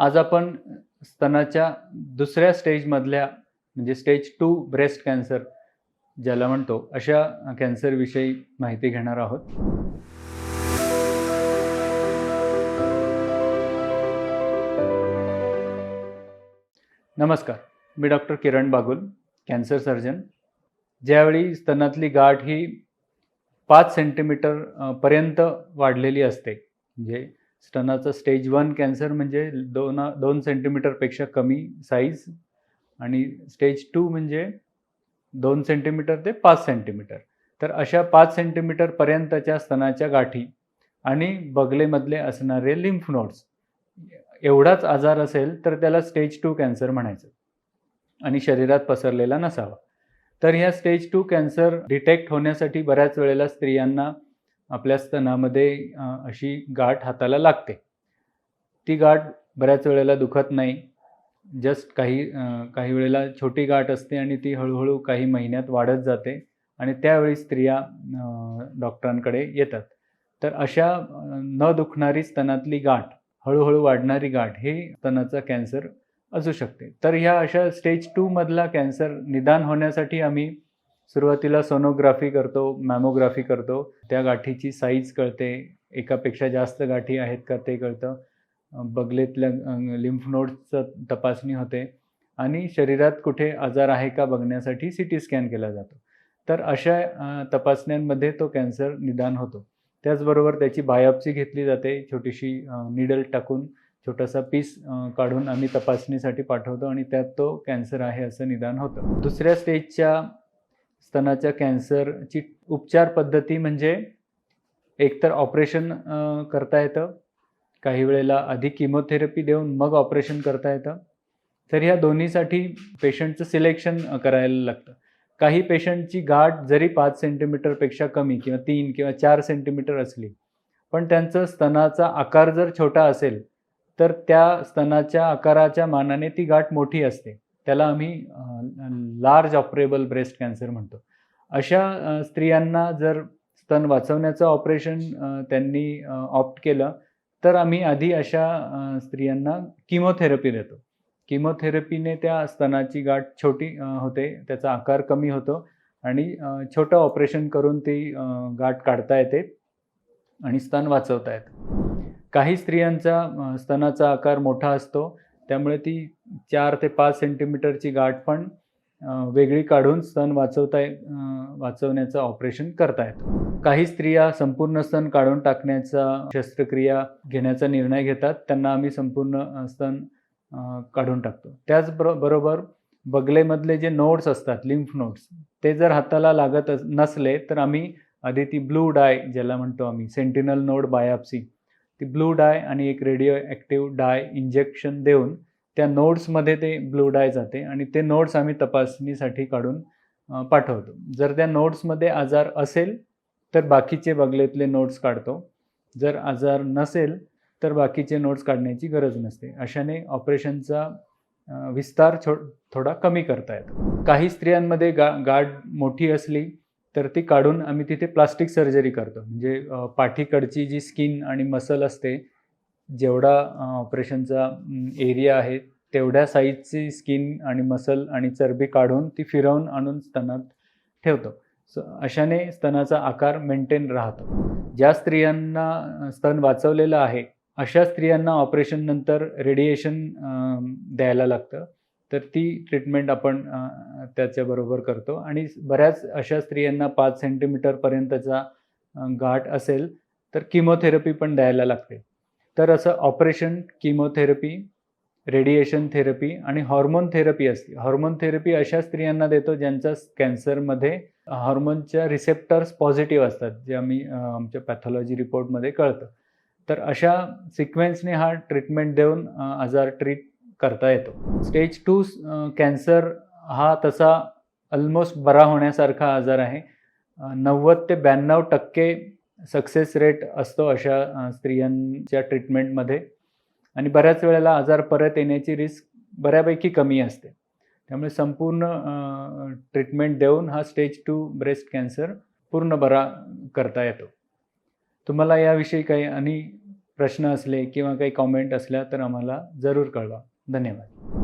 आज आपण स्तनाच्या दुसऱ्या स्टेजमधल्या म्हणजे स्टेज टू ब्रेस्ट कॅन्सर ज्याला म्हणतो अशा कॅन्सरविषयी माहिती घेणार आहोत. नमस्कार मी doctor Kiran Bagul cancer surgeon ज्यावेळी स्तनातली गाठ ही पाच सेंटीमीटर पर्यंत वाढलेली असते म्हणजे स्तनाचं स्टेज वन कॅन्सर म्हणजे दोन दोन सेंटीमीटरपेक्षा कमी साईज आणि स्टेज टू म्हणजे दोन सेंटीमीटर ते पाच सेंटीमीटर तर अशा पाच सेंटीमीटरपर्यंतच्या स्तनाच्या गाठी आणि बगलेमधले असणारे लिम्फ नोड्स एवढाच आजार असेल तर त्याला स्टेज टू कॅन्सर म्हणायचं आणि शरीरात पसरलेला नसावा. तर ह्या स्टेज टू कॅन्सर डिटेक्ट होण्यासाठी बऱ्याच वेळेला स्त्रियांना आपल्या स्तनामध्ये अशी गाठ हाताला लागते. ती गाठ बऱ्याच वेळेला दुखत नाही. जस्ट काही काही वेळेला छोटी गाठ असते आणि ती हळूहळू काही महिन्यात वाढत जाते आणि त्यावेळी स्त्रिया डॉक्टरांकडे येतात. तर अशा न दुखणारी स्तनातली गाठ हळूहळू वाढणारी गाठ हे स्तनाचा कॅन्सर असू शकते. तर ह्या अशा स्टेज टूमधला कॅन्सर निदान होण्यासाठी आम्ही सुरुवातीला सोनोग्राफी करतो मॅमोग्राफी करतो. त्या गाठीची साईज कळते. एकापेक्षा जास्त गाठी आहेत का ते कळतं. बगलेतल्या लिम्फ नोड्सचं तपासणी होते. आणि शरीरात कुठे आजार आहे का बघण्यासाठी सी टी स्कॅन केला जातो. तर अशा तपासण्यांमध्ये तो कॅन्सर निदान होतो. त्याचबरोबर त्याची बायोप्सी घेतली जाते. छोटीशी निडल टाकून छोटासा पीस काढून आम्ही तपासणीसाठी पाठवतो आणि त्यात तो कॅन्सर आहे असं निदान होतं. दुसऱ्या स्टेजच्या स्तनाच्या कॅन्सरची उपचार पद्धती म्हणजे एकतर ऑपरेशन करता येतं. काही वेळेला आधी किमोथेरपी देऊन मग ऑपरेशन करता येतं. तर ह्या दोन्हीसाठी पेशंटचं सिलेक्शन करायला लागतं. काही पेशंटची गाठ जरी पाच सेंटीमीटरपेक्षा कमी किंवा तीन किंवा चार सेंटीमीटर असली पण त्यांचं स्तनाचा आकार जर छोटा असेल तर त्या स्तनाच्या आकाराच्या मानाने ती गाठ मोठी असते. त्याला आम्ही लार्ज ऑपरेबल ब्रेस्ट कॅन्सर म्हणतो. अशा स्त्रियांना जर स्तन वाचवण्याचं ऑपरेशन त्यांनी ऑप्ट केलं तर आम्ही आधी अशा स्त्रियांना किमोथेरपी देतो. किमोथेरपीने त्या स्तनाची गाठ छोटी होते त्याचा आकार कमी होतो आणि छोटं ऑपरेशन करून ती गाठ काढता येते आणि स्तन वाचवता येतं. काही स्त्रियांचा स्तनाचा आकार मोठा असतो त्यामुळे ती चार ते पाच सेंटीमीटरची गाठ पण वेगळी काढून स्तन वाचवता वाचवण्याचं ऑपरेशन करता येतं काही स्त्रिया संपूर्ण स्तन काढून टाकण्याचा शस्त्रक्रिया घेण्याचा निर्णय घेतात. त्यांना आम्ही संपूर्ण स्तन काढून टाकतो. त्याचबरोबर बरोबर बगलेमधले जे नोड्स असतात लिम्फ नोड्स ते जर हाताला लागत अस- नसले तर आम्ही आधी ती ब्लू डाय ज्याला म्हणतो आम्ही सेंटिनल नोड बायोप्सी ती ब्लू डाय आणि एक रेडिओ ॲक्टिव्ह डाय इंजेक्शन देऊन त्या नोड्समध्ये ते ब्लू डाय जाते आणि ते नोड्स आम्ही तपासणीसाठी काढून पाठवतो. जर त्या नोड्समध्ये आजार असेल तर बाकीचे बगलेतले नोट्स काढतो. जर आजार नसेल तर बाकीचे नोट्स काढण्याची गरज नसते. अशाने ऑपरेशनचा विस्तार छो थोडा कमी करता येतो. काही स्त्रियांमध्ये गा गाठ मोठी असली तर ती काढून आम्ही तिथे प्लास्टिक सर्जरी करतो. म्हणजे पाठीकडची जी स्किन आणि मसल असते जेवढा ऑपरेशनचा एरिया आहे तेवढ्या साईजची स्किन आणि मसल आणि चरबी काढून ती फिरवून आणून स्तनात ठेवतो. सो अशाने स्तनाचा आकार मेंटेन राहतो. ज्या स्त्रियांना स्तन वाचवलेलं आहे अशा स्त्रियांना ऑपरेशननंतर रेडिएशन द्यायला लागतं. तर ती ट्रीटमेंट आपण त्याच्याबरोबर करतो. आणि बऱ्याच अशा स्त्रियांना पाच सेंटीमीटरपर्यंतचा अ, गाठ असेल तर किमोथेरपी पण द्यायला लागते. तर असं ऑपरेशन किमोथेरपी रेडिएशन थेरपी आणि हॉर्मोन थेरपी असते. हॉर्मोन थेरपी अशा स्त्रियांना देतो ज्यांचा कॅन्सरमध्ये हॉर्मोनच्या रिसेप्टर्स पॉझिटिव्ह असतात जे आम्ही आमच्या पॅथॉलॉजी रिपोर्टमध्ये कळतं. तर अशा सिक्वेन्सने हा ट्रीटमेंट देऊन आजार ट्रीट करता येतो. स्टेज टू कॅन्सर हा तसा ऑलमोस्ट बरा होण्यासारखा आजार आहे. नव्वद ते ब्याण्णव टक्के सक्सेस रेट असतो अशा स्त्रियांच्या ट्रीटमेंटमध्ये आणि बऱ्याच वेळेला आजार परत येण्याची रिस्क बऱ्यापैकी कमी असते. त्यामुळे संपूर्ण ट्रीटमेंट देऊन हा स्टेज टू ब्रेस्ट कॅन्सर पूर्ण बरा करता येतो. तुम्हाला याविषयी काही आणि प्रश्न असले किंवा काही कॉमेंट असल्या तर आम्हाला जरूर कळवा. धन्यवाद